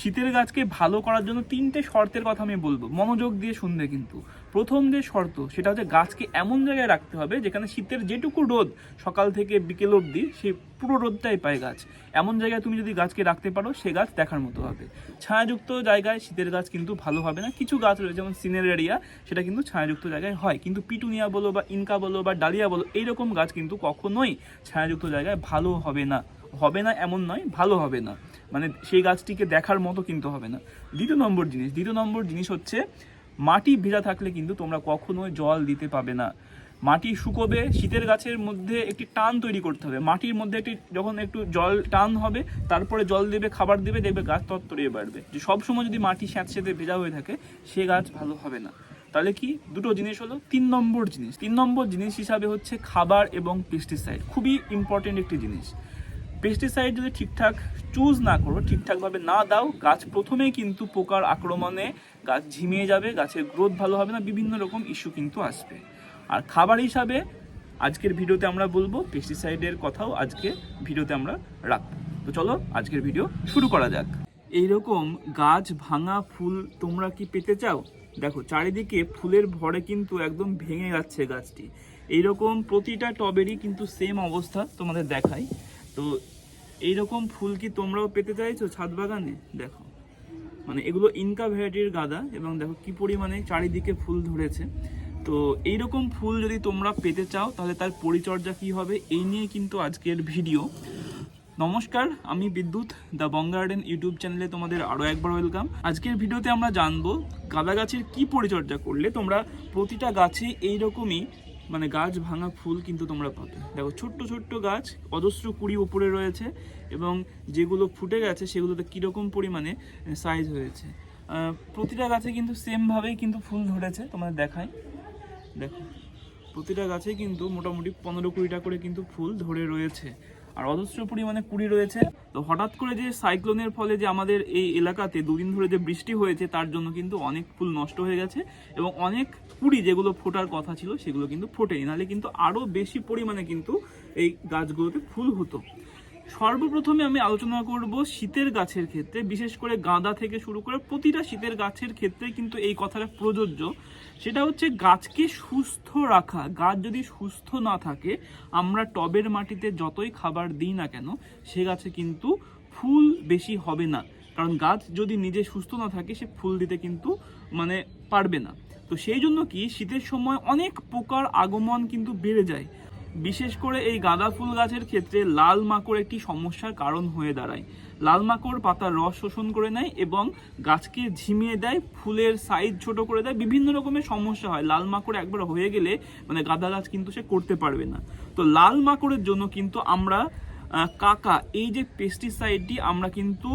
শীতের গাছকে ভালো করার জন্য তিনটে শর্তের কথা আমি বলব। মনোযোগ দিয়ে শুনবে কিন্তু। প্রথম যে শর্ত, সেটা হচ্ছে গাছকে এমন জায়গায় রাখতে হবে যেখানে শীতের যেটুকু রোদ সকাল থেকে বিকেল অবধি সেই পুরো রোদটাই পায় গাছ। এমন জায়গায় তুমি যদি গাছকে রাখতে পারো, সে গাছ দেখার মতো হবে। ছায়াযুক্ত জায়গায় শীতের গাছ কিন্তু ভালো হবে না। কিছু গাছ রয়েছে, যেমন সিনেরেরিয়া সেটা কিন্তু ছায়াযুক্ত জায়গায় হয়। কিন্তু পিটুনিয়া বলো বা ইনকা বলো বা ডালিয়া বলো, এইরকম গাছ কিন্তু কখনোই ছায়াযুক্ত জায়গায় ভালো হবে না। হবে না এমন নয়, ভালো হবে না। মানে সেই গাছটিকে দেখার মতো কিন্তু হবে না। দ্বিতীয় নম্বর জিনিস, দ্বিতীয় নম্বর জিনিস হচ্ছে, মাটি ভেজা থাকলে কিন্তু তোমরা কখনোই জল দিতে পাবে না। মাটি শুকোবে, শীতের গাছের মধ্যে একটি টান তৈরি করতে হবে। মাটির মধ্যে একটি, যখন একটু জল টান হবে, তারপরে জল দেবে, খাবার দেবে, দেখবে গাছ তত্তরিয়ে বাড়বে। যে সবসময় যদি মাটি স্যাঁতস্যাঁতে ভেজা হয়ে থাকে, সে গাছ ভালো হবে না। তাহলে কি? দুটো জিনিস হলো। তিন নম্বর জিনিস, তিন নম্বর জিনিস হিসাবে হচ্ছে খাবার এবং পেস্টিসাইড খুবই ইম্পর্টেন্ট একটি জিনিস। পেস্টিসাইড যদি ঠিকঠাক চুজ না করো, ঠিকঠাকভাবে না দাও, গাছ প্রথমেই কিন্তু পোকার আক্রমণে গাছ ঝিমিয়ে যাবে, গাছের গ্রোথ ভালো হবে না, বিভিন্ন রকম ইস্যু কিন্তু আসবে। আর খাবার হিসাবে আজকের ভিডিওতে আমরা বলব পেস্টিসাইডের কথাও আজকে ভিডিওতে আমরা রাখব। তো চলো আজকের ভিডিও শুরু করা যাক। এইরকম গাছ ভাঙা ফুল তোমরা কি পেতে চাও? দেখো, চারিদিকে ফুলের ভরে কিন্তু একদম ভেঙে যাচ্ছে গাছটি। এইরকম প্রতিটা টবেরই কিন্তু সেম অবস্থা তোমাদের দেখাই। তো এইরকম ফুল কি তোমরাও পেতে চাইছো ছাদ বাগানে? দেখো। মানে এগুলো ইনকা ভ্যারাইটির গাঁদা এবং দেখো কি পরিমাণে চারিদিকে ফুল ধরেছে। তো এইরকম ফুল যদি তোমরা পেতে চাও, তাহলে তার পরিচর্যা কি হবে এই নিয়ে কিন্তু আজকের ভিডিও। নমস্কার, আমি বিদ্যুৎ, দ্য বং গার্ডেন ইউটিউব চ্যানেলে তোমাদের আরও একবার ওয়েলকাম। আজকের ভিডিওতে আমরা জানব গাঁদা গাছের কি পরিচর্যা করলে তোমরা প্রতিটা গাছে এইরকমই মানে গাছ ভাঙা ফুল কিন্তু তোমরা পাবে। দেখো, ছোট্ট ছোট্ট গাছ, অজস্র কুড়ি উপরে রয়েছে এবং যেগুলো ফুটে গেছে সেগুলোতে কীরকম পরিমাণে সাইজ হয়েছে। প্রতিটা গাছে কিন্তু সেমভাবেই কিন্তু ফুল ধরেছে, তোমাদের দেখায় দেখো, প্রতিটা গাছে কিন্তু মোটামুটি পনেরো কুড়িটা করে কিন্তু ফুল ধরে রয়েছে। আর অজস্র পরিমাণে কুড়ি রয়েছে। তো হঠাৎ করে যে সাইক্লোনের ফলে যে আমাদের এই এলাকাতে দুদিন ধরে যে বৃষ্টি হয়েছে, তার জন্য কিন্তু অনেক ফুল নষ্ট হয়ে গেছে এবং অনেক কুড়ি যেগুলো ফোটার কথা ছিল, সেগুলো কিন্তু ফোটেনি। নাহলে কিন্তু আরও বেশি পরিমাণে কিন্তু এই গাছগুলোতে ফুল হতো। সর্বপ্রথমে আমি আলোচনা করব শীতের গাছের ক্ষেত্রে, বিশেষ করে গাঁদা থেকে শুরু করে প্রতিটা শীতের গাছের ক্ষেত্রে কিন্তু এই কথাটা প্রযোজ্য। সেটা হচ্ছে গাছকে সুস্থ রাখা। গাছ যদি সুস্থ না থাকে, আমরা টবের মাটিতে যতই খাবার দিই না কেন, সে গাছে কিন্তু ফুল বেশি হবে না। কারণ গাছ যদি নিজে সুস্থ না থাকে, সে ফুল দিতে কিন্তু মানে পারবে না। তো সেই জন্য কি, শীতের সময় অনেক পোকার আগমন কিন্তু বেড়ে যায়। বিশেষ করে এই গাঁদা ফুল গাছের ক্ষেত্রে লাল মাকড় একটি সমস্যার কারণ হয়ে দাঁড়ায়। লাল মাকড় পাতার রস শোষণ করে নেয় এবং গাছকে ঝিমিয়ে দেয়, ফুলের সাইজ ছোট করে দেয়, বিভিন্ন রকমের সমস্যা হয়। লাল মাকড় একবার হয়ে গেলে মানে গাঁদা গাছ কিন্তু সে করতে পারবে না। তো লাল মাকড়ের জন্য কিন্তু আমরা কাকা, এই যে পেস্টিসাইডটি আমরা কিন্তু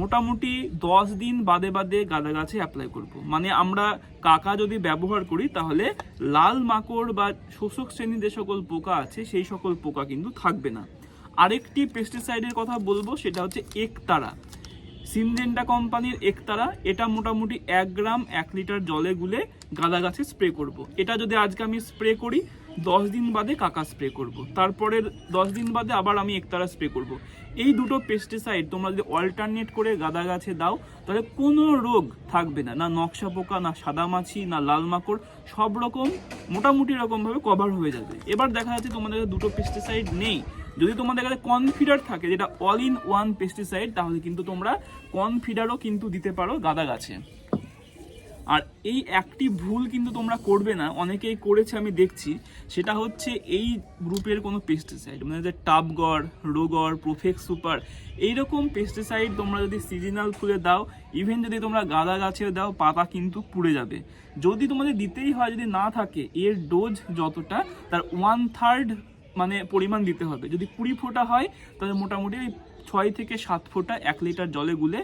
মোটামুটি দশ দিন বাদে বাদে গাঁদা গাছে অ্যাপ্লাই করব। মানে আমরা কাকা যদি ব্যবহার করি, তাহলে লাল মাকড় বা শোষক শ্রেণির যে সকল পোকা আছে, সেই সকল পোকা কিন্তু থাকবে না আরেকটি পেস্টিসাইডের কথা বলব, সেটা হচ্ছে একতারা সিমজেন্টা কোম্পানির একতারা, এটা মোটামুটি এক গ্রাম এক লিটার জলে গুলে গাঁদা গাছে স্প্রে করব। এটা যদি আজকে আমি স্প্রে করি দশ দিন বাদে কাকা স্প্রে করব। তারপরে দশ দিন বাদে আবার আমি একতারা স্প্রে করব। এই দুটো পেস্টিসাইড তোমরা যদি অল্টারনেট করে গাঁদা গাছে দাও, তাহলে কোনো রোগ থাকবে না না নকশা পোকা, না সাদামাছি না লাল মাকড়, সব রকম মোটামুটি রকমভাবে কভার হয়ে যাবে এবার দেখা যাচ্ছে তোমাদের কাছে দুটো পেস্টিসাইড নেই যদি তোমাদের কাছে কনফিডার থাকে, যেটা অল ইন ওয়ান পেস্টিসাইড তাহলে কিন্তু তোমরা কনফিডারও কিন্তু দিতে পারো গাঁদা গাছে আর এই একটি ভুল কিন্তু তোমরা করবে না, অনেকেই করেছে, আমি দেখছি। সেটা হচ্ছে এই গ্রুপের কোনো পেস্টিসাইড মানে যে টাবগর রোগর প্রোফেক্স সুপার, এইরকম পেস্টিসাইড তোমরা যদি সিজনাল ফুলে দাও ইভেন যদি তোমরা গাঁদা গাছে দাও, পাতা কিন্তু পুড়ে যাবে। যদি তোমাদের দিতেই হয়, যদি না থাকে, এর ডোজ যতটা, তার ওয়ান থার্ড মানে পরিমাণ দিতে হবে। যদি কুড়ি ফোঁটা হয়, তাহলে মোটামুটি ওই ছয় থেকে সাত ফোঁটা এক লিটার জলে গুলে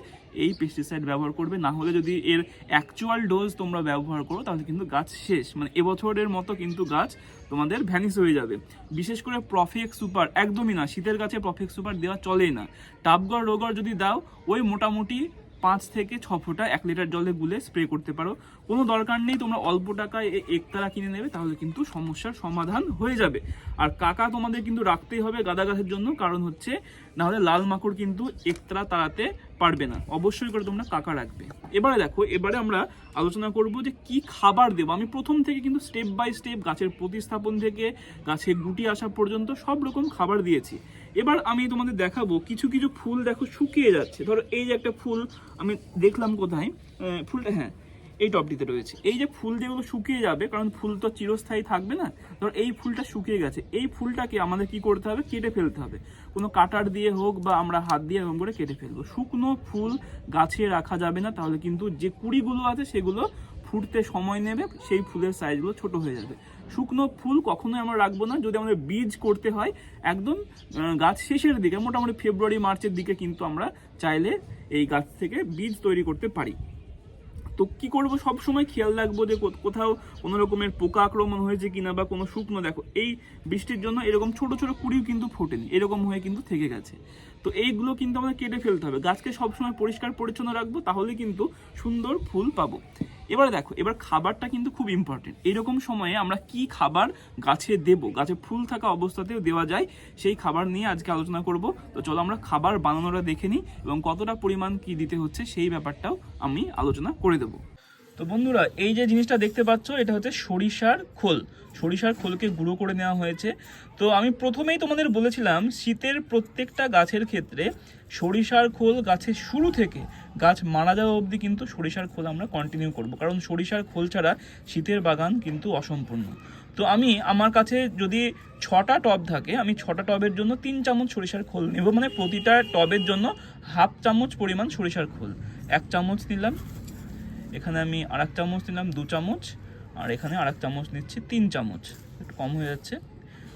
এই পেস্টিসাইড ব্যবহার করবে। না হলে যদি এর অ্যাকচুয়াল ডোজ তোমরা ব্যবহার করো, তাহলে কিন্তু গাছ শেষ। মানে এবছরের মতো কিন্তু গাছ তোমাদের ভ্যানিস হয়ে যাবে। বিশেষ করে প্রফেক্স সুপার একদমই না। শীতের গাছে প্রফেক্স সুপার দেওয়া চলেই না। টাবগর রোগর যদি দাও, ওই মোটামুটি পাঁচ থেকে ছ ফোঁটা এক লিটার জলে গুলে স্প্রে করতে পারো। কোনো দরকার নেই, তোমরা অল্প টাকায় একতারা কিনে নেবে, তাহলে কিন্তু সমস্যার সমাধান হয়ে যাবে। আর কাকা তোমাদের কিন্তু রাখতেই হবে গাদা গাছের জন্য, কারণ হচ্ছে নাহলে লাল মাকড় কিন্তু একতারা তাড়াতে পারবে না। অবশ্যই করে তোমরা কাকা রাখবে। এবারে দেখো, এবারে আমরা আলোচনা করব যে কি খাবার দেবো। আমি প্রথম থেকে কিন্তু স্টেপ বাই স্টেপ গাছের প্রতিস্থাপন থেকে গাছে গুটি আসা পর্যন্ত সব রকম খাবার দিয়েছি। এবার আমি তোমাদের দেখাবো, কিছু কিছু ফুল দেখো শুকিয়ে যাচ্ছে। ধরো এই যে একটা ফুল আমি দেখলাম কোথায় ফুলটা হ্যাঁ এই টপটিতে রয়েছে। এই যে ফুল যেগুলো শুকিয়ে যাবে, কারণ ফুল তো চিরস্থায়ী থাকবে না, ধর এই ফুলটা শুকিয়ে গেছে, এই ফুলটাকে আমাদের কি করতে হবে? কেটে ফেলতে হবে। কোনো কাটার দিয়ে হোক বা আমরা হাত দিয়ে এরকম করে কেটে ফেলব। শুকনো ফুল গাছে রাখা যাবে না, তাহলে কিন্তু যে কুড়িগুলো আছে সেগুলো ফুটতে সময় নেবে, সেই ফুলের সাইজগুলো ছোট হয়ে যাবে। শুকনো ফুল কখনোই আমরা রাখব না। যদি আমাদের বীজ করতে হয়, একদম গাছ শেষের দিকে, মোটামুটি ফেব্রুয়ারি মার্চের দিকে কিন্তু আমরা চাইলে এই গাছ থেকে বীজ তৈরি করতে পারি। তো কী করব? সবসময় খেয়াল রাখব যে কোথাও কোনো রকমের পোকা আক্রমণ হয়েছে কিনা বা কোনো শুকনো, দেখো, এই বৃষ্টির জন্য এরকম ছোট ছোট কুড়িও কিন্তু ফোটেনি। এরকম হয়ে কিন্তু থেকে গেছে। তো এইগুলো কিন্তু আমাদের কেটে ফেলতে হবে। গাছকে সবসময় পরিষ্কার, পরিচ্ছন্ন রাখব, তাহলে কিন্তু সুন্দর ফুল পাবো। এবারে দেখো, এবার খাবারটা কিন্তু খুব ইম্পর্টেন্ট এরকম সময়ে আমরা কি খাবার গাছে দেব? গাছে ফুল থাকা অবস্থাতেও দেওয়া যায়। সেই খাবার নিয়ে আজকে আলোচনা করব। তো চলো আমরা খাবার বানানোটা দেখে নিই এবং কতটা পরিমাণ কি দিতে হচ্ছে সেই ব্যাপারটাও আমি আলোচনা করে দেব। তো বন্ধুরা, এই যে জিনিসটা দেখতে পাচ্ছ, এটা হচ্ছে সরিষার খোল। সরিষার খোলকে গুঁড়ো করে নেওয়া হয়েছে। তো আমি প্রথমেই তোমাদের বলেছিলাম, শীতের প্রত্যেকটা গাছের ক্ষেত্রে সরিষার খোল গাছের শুরু থেকে গাছ মারা যাওয়া অবধি কিন্তু সরিষার খোল আমরা কন্টিনিউ করব। কারণ সরিষার খোল ছাড়া শীতের বাগান কিন্তু অসম্পূর্ণ। তো আমি আমার কাছে যদি ছটা টব থাকে, আমি ছটা টবের জন্য তিন চামচ সরিষার খোল নেব। মানে প্রতিটা টবের জন্য হাফ চামচ পরিমাণ সরিষার খোল। এক চামচ নিলাম এখানে আমি আর এক চামচ নিলাম, দু চামচ, আর এখানে আর এক চামচ নিচ্ছি তিন চামচ। একটু কম হয়ে যাচ্ছে।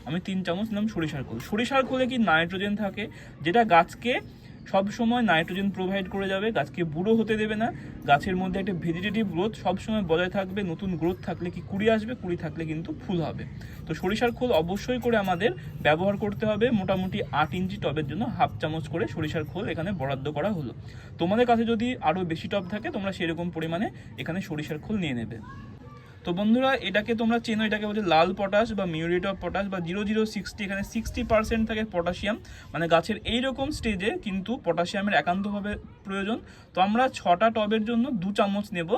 আমি তিন চামচ নিলাম সরিষার খোল। সরিষার খোলে কি নাইট্রোজেন থাকে? যেটা গাছকে সব সময় নাইট্রোজেন প্রোভাইড করে যাবে, গাছকে বুড়ো হতে দেবে না, গাছের মধ্যে একটা ভেজিটেটিভ গ্রোথ সবসময় বজায় থাকবে, নতুন গ্রোথ থাকলে কি কুড়ি আসবে, কুড়ি থাকলে কিন্তু ফুল হবে। তো সরিষার খোল অবশ্যই করে আমাদের ব্যবহার করতে হবে, মোটামুটি আট ইঞ্চি টবের জন্য হাফ চামচ করে সরিষার খোল এখানে বরাদ্দ করা হলো। তোমাদের কাছে যদি আরও বেশি টব থাকে, তোমরা সেরকম পরিমাণে এখানে সরিষার খোল নিয়ে নেবে। তো বন্ধুরা, এটাকে তোমরা চেনো, এটাকে বলছে লাল পটাশ বা মিউরেট অফ পটাশ বা জিরো জিরো সিক্সটি, এখানে সিক্সটি পার্সেন্ট থাকে পটাশিয়াম। মানে গাছের এই রকম স্টেজে কিন্তু পটাশিয়ামের একান্তভাবে প্রয়োজন। তো আমরা ছটা টবের জন্য দু চামচ নেব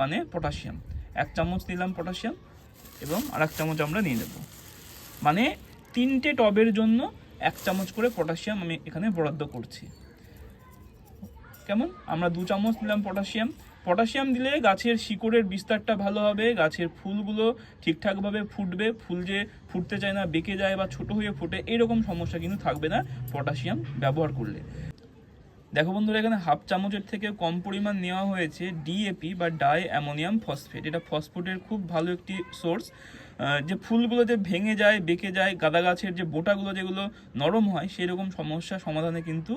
মানে পটাশিয়াম। এক চামচ নিলাম পটাশিয়াম এবং আর এক চামচ আমরা নিয়ে নেব। মানে তিনটে টবের জন্য এক চামচ করে পটাশিয়াম আমি এখানে বরাদ্দ করছি। কেমন? আমরা দু চামচ নিলাম পটাশিয়াম পটাশিয়াম দিলে গাছের শিকড়ের বিস্তারটা ভালো হবে, গাছের ফুলগুলো ঠিকঠাকভাবে ফুটবে, ফুল যে ফুটতে চায় না, বেঁকে যায় বা ছোট হয়ে ফোটে, এরকম সমস্যা কিন্তু থাকবে না, পটাশিয়াম ব্যবহার করলে। দেখো বন্ধুরা, এখানে হাফ চামচের থেকে কম পরিমাণ নেওয়া হয়েছে ডিএপি বা ডাই অ্যামোনিয়াম ফসফেট এটা ফসফেটের খুব ভালো একটি সোর্স যে ফুলগুলো যে ভেঙে যায়, বেঁকে যায়, গাঁদা গাছের যে বোটাগুলো যেগুলো নরম হয় সেই রকম সমস্যা সমাধানে কিন্তু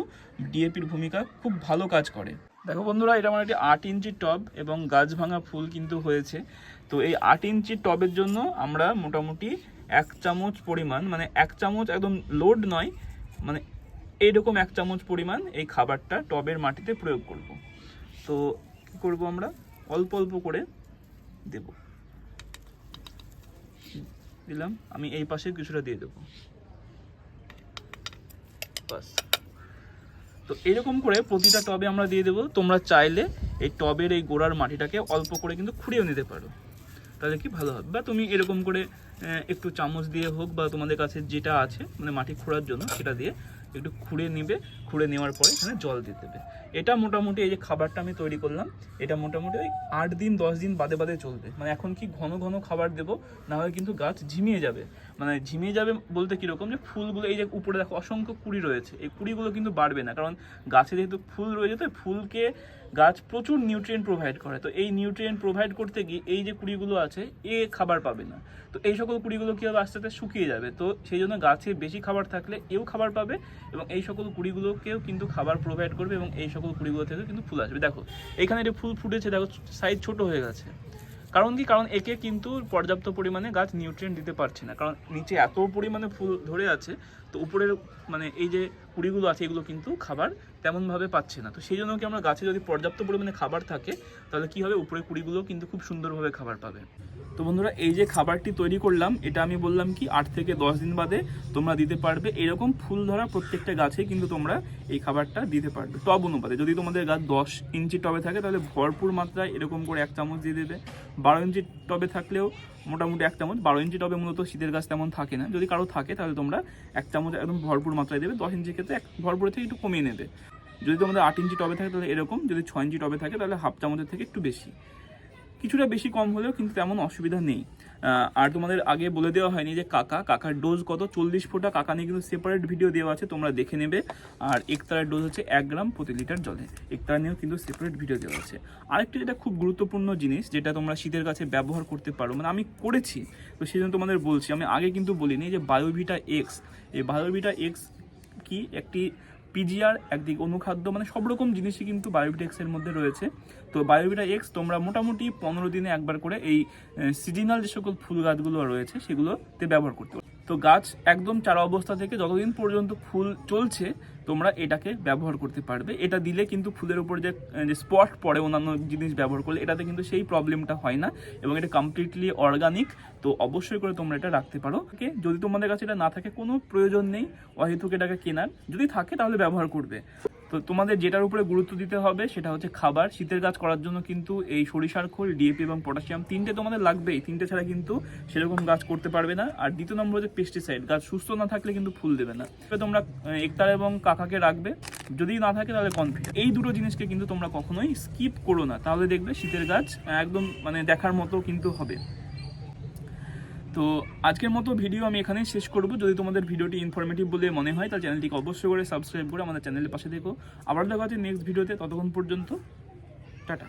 ডিএপির ভূমিকা খুব ভালো কাজ করে। দেখো বন্ধুরা, এটা আমার একটি আট ইঞ্চি টব এবং গাছ ভাঙা ফুল কিন্তু হয়েছে। তো এই আট ইঞ্চি টবের জন্য আমরা মোটামুটি এক চামচ পরিমাণ মানে এক চামচ একদম লোড নয় মানে এইরকম এক চামচ পরিমাণ এই খাবারটা টবের মাটিতে প্রয়োগ করব। তো কী করব আমরা? অল্প অল্প করে দেব। দিলাম। আমি এই পাশে কিছুটা দিয়ে দেবো। বাস। তো এরকম করে প্রতিটা টবে আমরা দিয়ে দেবো। তোমরা চাইলে এই টবের এই গোড়ার মাটিটাকে অল্প করে কিন্তু খুঁড়িয়েও নিতে পারো। তাহলে কি ভালো হবে? বা তুমি এরকম করে একটু চামচ দিয়ে হোক বা তোমাদের কাছে যেটা আছে মানে মাটি খোঁড়ার জন্য, সেটা দিয়ে একটু খুঁড়ে নিবে, খুঁড়ে নেওয়ার পরে এখানে জল দিয়ে দেবে। এটা মোটামুটি এই যে খাবারটা আমি তৈরি করলাম, এটা মোটামুটি ওই আট দিন, দশ দিন বাদে বাদে চলবে। মানে এখন কি ঘন ঘন খাবার দেবো, না হয় কিন্তু গাছ ঝিমিয়ে যাবে। মানে ঝিমিয়ে যাবে বলতে কীরকম যে ফুলগুলো, এই যে উপরে দেখো অসংখ্য কুড়ি রয়েছে, এই কুড়িগুলো কিন্তু বাড়বে না। কারণ গাছে যেহেতু ফুল রয়েছে, তো ফুলকে গাছ প্রচুর নিউট্রিয়েন্ট প্রোভাইড করে। তো এই নিউট্রিয়েন্ট প্রোভাইড করতে গিয়ে এই যে কুড়িগুলো আছে, এ খাবার পাবে না। তো এই সকল কুড়িগুলো কী হবে আস্তে আস্তে শুকিয়ে যাবে? তো সেই জন্য গাছে বেশি খাবার থাকলে এও খাবার পাবে এবং এই সকল কুড়িগুলোকেও কিন্তু খাবার প্রোভাইড করবে এবং এই সকল কুড়িগুলো থেকে কিন্তু ফুল আসবে। দেখো, এখানে যে ফুল ফুটেছে, দেখো সাইজ ছোট হয়ে গেছে। কারণ কি? কারণ একে কিন্তু পর্যাপ্ত পরিমাণে গাছ নিউট্রিয়েন্ট দিতে পারছে না। কারণ নিচে এত পরিমাণে ফুল ধরে আছে, তো উপরের মানে এই যে কুড়িগুলো আছে, এগুলো কিন্তু খাবার তেমনভাবে পাচ্ছে না। তো সেই জন্য কি আমরা গাছে যদি পর্যাপ্ত পরিমাণে খাবার থাকে, তাহলে কি হবে? উপরে কুড়িগুলো কিন্তু খুব সুন্দরভাবে খাবার পাবে। তো বন্ধুরা, এই যে খাবারটি তৈরি করলাম, এটা আমি বললাম কি, আট থেকে দশ দিন বাদে তোমরা দিতে পারবে। এরকম ফুল ধরা প্রত্যেকটা গাছে কিন্তু তোমরা এই খাবারটা দিতে পারবে। টব অনুপাতে, যদি তোমাদের গাছ দশ ইঞ্চি টবে থাকে, তাহলে ভরপুর মাত্রায় এরকম করে এক চামচ দিয়ে দেবে। বারো ইঞ্চি টবে থাকলেও মোটামুটি এক চামচ, বারো ইঞ্চি টবে মূলত শীতের গাছ তেমন থাকে না। যদি কারও থাকে, তাহলে তোমরা এক চামচ একদম ভরপুর মাত্রায় দেবে। দশ ইঞ্চি ক্ষেত্রে এক ভরপুরের থেকে একটু কমিয়ে নেবে। যদি তোমাদের আট ইঞ্চি টবে থাকে, তাহলে এরকম। যদি ছয় ইঞ্চি টবে থাকে, তাহলে হাফ চামচের থেকে একটু বেশি। কিছুটা বেশি কম হলেও কিন্তু তেমন অসুবিধা নেই। আর তোমাদের আগে বলে দেওয়া হয়নি যে কাকা, কাকার ডোজ কত? চল্লিশ ফোঁটা কাকা নিয়ে কিন্তু সেপারেট ভিডিও দেওয়া আছে, তোমরা দেখে নেবে। আর একতারের ডোজ হচ্ছে এক গ্রাম প্রতি লিটার জলে। একতার নিয়েও কিন্তু সেপারেট ভিডিও দেওয়া আছে। আরেকটি যেটা খুব গুরুত্বপূর্ণ জিনিস, যেটা তোমরা শীতের কাছে ব্যবহার করতে পারো মানে আমি করেছি, তো সেই জন্য তোমাদের বলছি। আমি আগে কিন্তু বলিনি যে বায়োভিটা এক্স এই বায়োভিটা এক্স কি? একটি পিজিআর একদিকে অনুখাদ্য মানে সব রকম জিনিসই কিন্তু বায়োভিটা এক্স মধ্যে রয়েছে। তো বায়োভিটা এক্স তোমরা মোটামুটি পনেরো দিনে একবার করে এই সিজনাল যে সকল ফুল গাছগুলো রয়েছে, সেগুলোতে ব্যবহার করতে তো গাছ একদম চারা অবস্থা থেকে যতদিন পর্যন্ত ফুল চলছে তোমরা এটাকে ব্যবহার করতে পারবে। এটা দিলে কিন্তু ফুলের উপর যে স্পট পড়ে, অন্যান্য জিনিস ব্যবহার করলে, এটাতে কিন্তু সেই প্রবলেমটা হয় না এবং এটা কমপ্লিটলি অর্গানিক তো অবশ্যই করে তোমরা এটা রাখতে পারো। ওকে, যদি তোমাদের কাছে এটা না থাকে, কোনো প্রয়োজন নেই। অহেতুক এটাকে কেনার। যদি থাকে, তাহলে ব্যবহার করবে। তো তোমাদের যেটার উপরে গুরুত্ব দিতে হবে সেটা হচ্ছে খাবার। শীতের গাছ করার জন্য কিন্তু এই সরিষার খোল ডিএপি এবং পটাশিয়াম তিনটে তোমাদের লাগবেই। তিনটে ছাড়া কিন্তু সেরকম গাছ করতে পারবে না। আর দ্বিতীয় নম্বর হচ্ছে পেস্টিসাইড গাছ সুস্থ না থাকলে কিন্তু ফুল দেবে না। তোমরা একতার এবং কাকাকে রাখবে। যদি না থাকে তাহলে কনফিডেন্ট এই দুটো জিনিসকে কিন্তু তোমরা কখনোই স্কিপ করো না। তাহলে দেখবে শীতের গাছ একদম মানে দেখার মতো কিন্তু হবে। তো আজকের মতো ভিডিও আমি এখানেই শেষ করব। যদি তোমাদের ভিডিওটি ইনফরমেটিভ বলে মনে হয়, তাহলে চ্যানেলটিকে অবশ্যই করে সাবস্ক্রাইব করে আমাদের চ্যানেলের পাশে দেখো আবার দেখা হচ্ছে নেক্সট ভিডিওতে ততক্ষণ পর্যন্ত, টাটা।